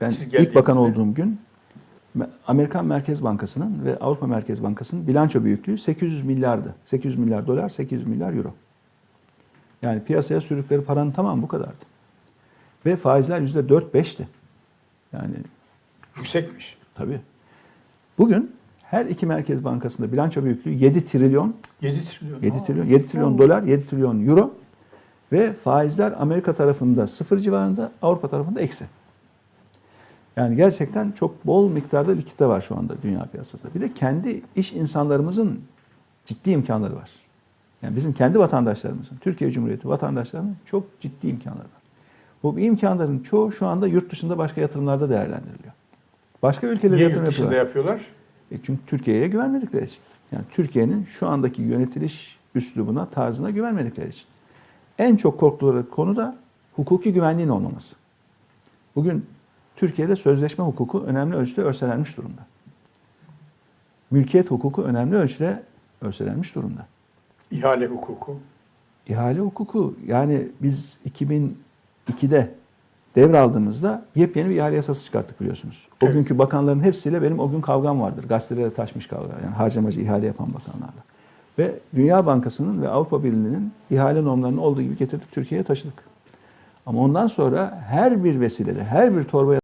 ben Siz ilk bakan olduğum gün Me- Amerikan Merkez Bankası'nın ve Avrupa Merkez Bankası'nın bilanço büyüklüğü 800 milyardı. 800 milyar dolar, 800 milyar euro. Yani piyasaya sürdükleri paranın tamamı bu kadardı. Ve faizler %4-5'ti. Yani Yüksekmiş. tabii. Bugün her iki merkez bankasında bilanço büyüklüğü 7 trilyon 7 trilyon. 7 Aa. trilyon, 7 trilyon dolar, 7 trilyon euro ve faizler Amerika tarafında sıfır civarında, Avrupa tarafında eksi. Yani gerçekten çok bol miktarda likidite var şu anda dünya piyasasında. Bir de kendi iş insanlarımızın ciddi imkanları var. Yani bizim kendi vatandaşlarımızın, Türkiye Cumhuriyeti vatandaşlarının çok ciddi imkanları var. Bu imkanların çoğu şu anda yurt dışında başka yatırımlarda değerlendiriliyor. Başka ülkelere Niye yatırım yurt dışında yapıyorlar. yapıyorlar? E çünkü Türkiye'ye güvenmedikleri için. Yani Türkiye'nin şu andaki yönetiliş üslubuna, tarzına güvenmedikleri için. En çok korktukları konu da hukuki güvenliğin olmaması. Bugün Türkiye'de sözleşme hukuku önemli ölçüde örselenmiş durumda. Mülkiyet hukuku önemli ölçüde örselenmiş durumda. İhale hukuku. İhale hukuku yani biz 2002'de devraldığımızda yepyeni bir ihale yasası çıkarttık biliyorsunuz. O Evet. günkü bakanların hepsiyle benim o gün kavgam vardır. Gazetelere taşmış kavga. Yani harcamacı ihale yapan bakanlarla. Ve Dünya Bankası'nın ve Avrupa Birliği'nin ihale normlarını olduğu gibi getirdik Türkiye'ye taşıdık. Ama ondan sonra her bir vesilede, her bir torba